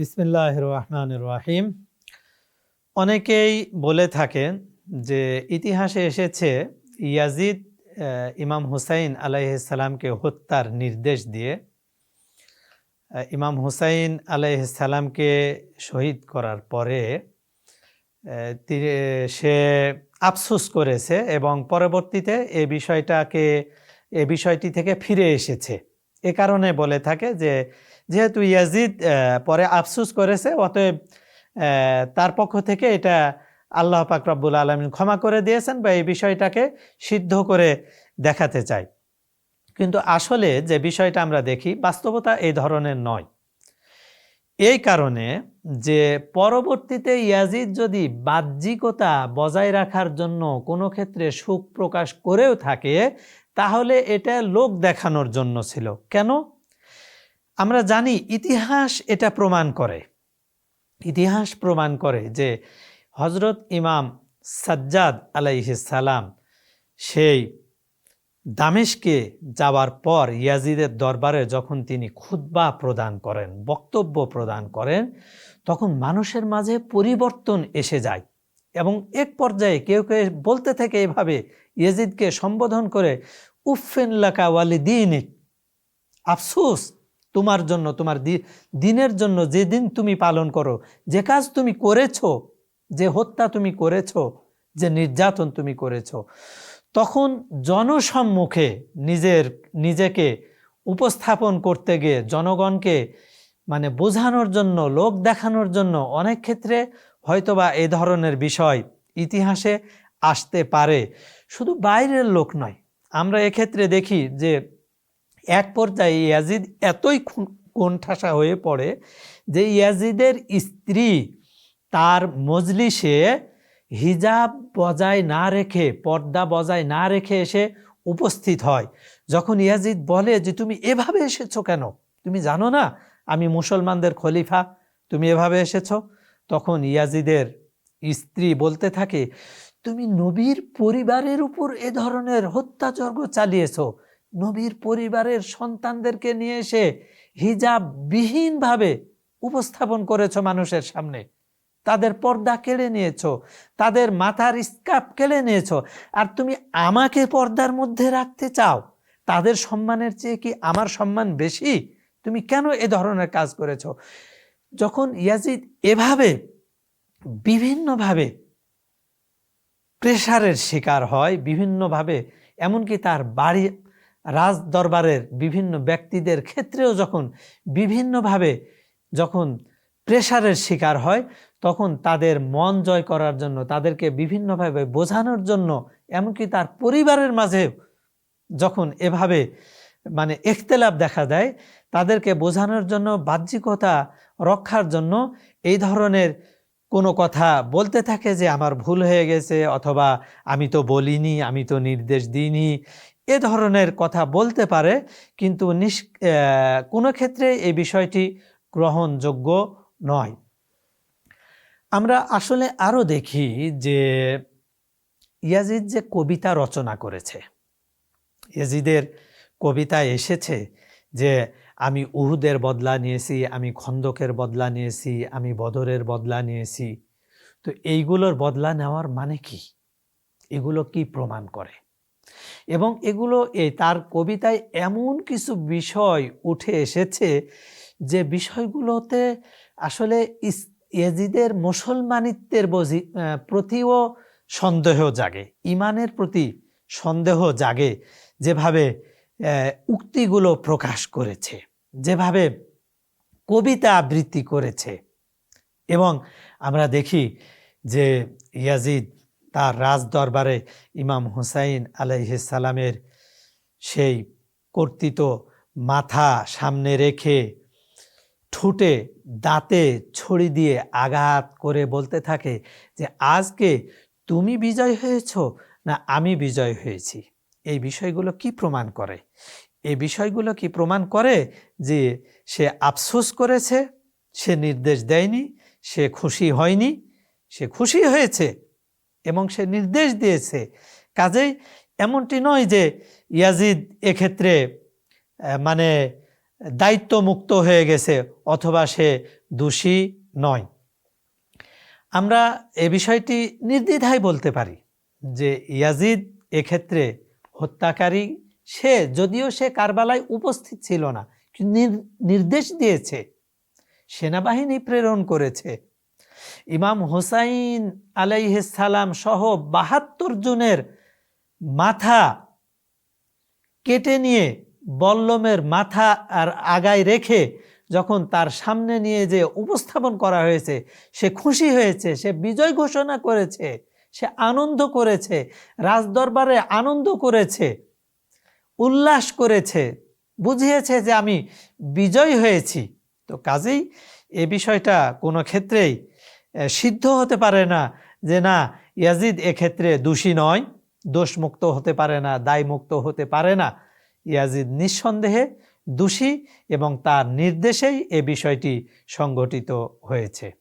বিসমিল্লাহ রহমান রাহিম। অনেকেই বলে থাকেন যে ইতিহাসে এসেছে ইয়াজিদ ইমাম হুসাইন আলাইসালামকে হত্যার নির্দেশ দিয়ে। ইমাম হুসাইন আলাইসালামকে শহীদ করার পরে সে আফসোস করেছে এবং পরবর্তীতে এ বিষয়টাকে, এ বিষয়টি থেকে ফিরে এসেছে। এ কারণে বলে থাকে যে যেহেতু ইয়াজিদ পরে আফসুস করেছে, অতএব তার পক্ষ থেকে এটা আল্লাহ পাক রব্বুল আলমিন ক্ষমা করে দিয়েছেন বা এই বিষয়টাকে সিদ্ধ করে দেখাতে চাই। কিন্তু আসলে যে বিষয়টা আমরা দেখি, বাস্তবতা এই ধরনের নয়। এই কারণে যে পরবর্তীতে ইয়াজিদ যদি বাহ্যিকতা বজায় রাখার জন্য কোনো ক্ষেত্রে সুখ প্রকাশ করেও থাকে, তাহলে এটা লোক দেখানোর জন্য ছিল। কেন? আমরা জানি ইতিহাস এটা প্রমাণ করে। ইতিহাস প্রমাণ করে যে হজরত ইমাম সাজ্জাদ আলাইহিসালাম সেই দামেশকে যাওয়ার পর ইয়াজিদের দরবারে যখন তিনি খুতবা প্রদান করেন, বক্তব্য প্রদান করেন, তখন মানুষের মাঝে পরিবর্তন এসে যায় এবং এক পর্যায়ে কেউ কেউ বলতে থাকে এভাবে, ইয়াজিদকে সম্বোধন করে উফেন লাকা ওয়ালি দিনিক আফসোস তোমার জন্য, তোমার দিনের জন্য যে দিন তুমি পালন করো, যে কাজ তুমি করেছ, যে হত্যা তুমি করেছ, যে নির্যাতন তুমি করেছ, তখন জনসম্মুখে নিজের, নিজেকে উপস্থাপন করতে গিয়ে জনগণকে মানে বোঝানোর জন্য, লোক দেখানোর জন্য অনেক ক্ষেত্রে হয়তোবা এ ধরনের বিষয় ইতিহাসে আসতে পারে। শুধু বাইরের লোক নয়, আমরা এক্ষেত্রে দেখি যে এক পর্যায়ে ইয়াজিদ এতই কোণঠাসা হয়ে পড়ে যে ইয়াজিদের স্ত্রী তার মজলিসে হিজাব বজায় না রেখে, পর্দা বজায় না রেখে এসে উপস্থিত হয়। যখন ইয়াজিদ বলে যে, তুমি এভাবে এসেছ কেন? তুমি জানো না আমি মুসলমানদের খলিফা, তুমি এভাবে এসেছ? তখন ইয়াজিদের স্ত্রী বলতে থাকে, তুমি নবীর পরিবারের উপর এ ধরনের হত্যাযজ্ঞ চালিয়েছো। নবীর পরিবারের সন্তানদেরকে নিয়ে এসে হিজাব বিহীনভাবে উপস্থাপন করেছ মানুষের সামনে। তাদের পর্দা কেড়ে নিয়েছ, তাদের মাথার স্কাপ কেড়ে নিয়েছো, আর তুমি আমাকে পর্দার মধ্যে রাখতে চাও, তাদের সম্মানের চেয়ে কি আমার সম্মান বেশি? তুমি কেন এ ধরনের কাজ করেছ? যখন ইয়াজিদ এভাবে, বিভিন্নভাবে প্রেশারের শিকার হয়, বিভিন্নভাবে, এমনকি তার বাড়ি রাজ দরবারের বিভিন্ন ব্যক্তিদের ক্ষেত্রেও যখন বিভিন্নভাবে যখন প্রেশারের শিকার হয়, তখন তাদের মন জয় করার জন্য, তাদেরকে বিভিন্নভাবে বোঝানোর জন্য, এমনকি তার পরিবারের মাঝে যখন এভাবে মানে এখতেলাপ দেখা দেয়, তাদেরকে বোঝানোর জন্য, বাহ্যিকতা রক্ষার জন্য এই ধরনের কোনো কথা বলতে থাকে যে, আমার ভুল হয়ে গেছে অথবা, আমি তো বলিনি, আমি তো নির্দেশ দিইনি এ ধরনের কথা বলতে পারে কিন্তু আহ, কোনো ক্ষেত্রে এই বিষয়টি গ্রহণযোগ্য নয়। আমরা আসলে আরও দেখি যে ইয়াজিদ যে কবিতা রচনা করেছে ইয়াজিদের কবিতা এসেছে যে আমি উহুদের বদলা নিয়েছি আমি খন্দকের বদলা নিয়েছি আমি বদরের বদলা নিয়েছি। তো এইগুলোর বদলা নেওয়ার মানে কি? এগুলো কি প্রমাণ করে? এবং এগুলো এই তার কবিতায় এমন কিছু বিষয় উঠে এসেছে যে বিষয়গুলোতে আসলে ইয়াজিদের মুসলমানিত্বের বজি প্রতিও সন্দেহ জাগে, ইমানের প্রতি সন্দেহ জাগে যেভাবে উক্তিগুলো প্রকাশ করেছে, যেভাবে কবিতা আবৃত্তি করেছে। এবং আমরা দেখি যে ইয়াজিদ তার রাজ দরবারে ইমাম হুসাইন আলাইহিসালামের সেই কর্তৃত মাথা সামনে রেখে ঠুটে দাঁতে ছড়ি দিয়ে আঘাত করে বলতে থাকে যে, আজকে তুমি বিজয় হয়েছ না আমি বিজয় হয়েছি? এই বিষয়গুলো কি প্রমাণ করে? এই বিষয়গুলো কি প্রমাণ করে যে সে আফসোস করেছে, সে নির্দেশ দেয়নি, সে খুশি হয়নি, সে খুশি হয়েছে? এবং সে নির্দেশ দিয়েছে। কাজেই এমনটি নয় যে ইয়াজিদ এক্ষেত্রে মানে দায়িত্ব মুক্ত হয়ে গেছে অথবা সে দোষী নয়। আমরা এ বিষয়টি নির্দ্বিধায় বলতে পারি যে ইয়াজিদ এক্ষেত্রে হত্যাকারী সে, যদিও সে কারবালায় উপস্থিত ছিল না নির্দেশ দিয়েছে। সেনাবাহিনী প্রেরণ করেছে। ইমাম হুসাইন আলাইহিসালাম সহ বাহাত্তর জনের মাথা কেটে নিয়ে বল্লমের মাথা আর আগায় রেখে যখন তার সামনে নিয়ে যে উপস্থাপন করা হয়েছে, সে খুশি হয়েছে, সে বিজয় ঘোষণা করেছে, সে আনন্দ করেছে, রাজদরবারে আনন্দ করেছে, উল্লাস করেছে, বুঝিয়েছে যে আমি বিজয় হয়েছি। তো কাজেই এ বিষয়টা কোনো ক্ষেত্রেই সিদ্ধ হতে পারে না যে না, ইয়াজিদ এক্ষেত্রে দোষী নয়, দোষমুক্ত হতে পারে না, দায়মুক্ত হতে পারে না। ইয়াজিদ নিঃসন্দেহে দোষী এবং তার নির্দেশেই এ বিষয়টি সংঘটিত হয়েছে।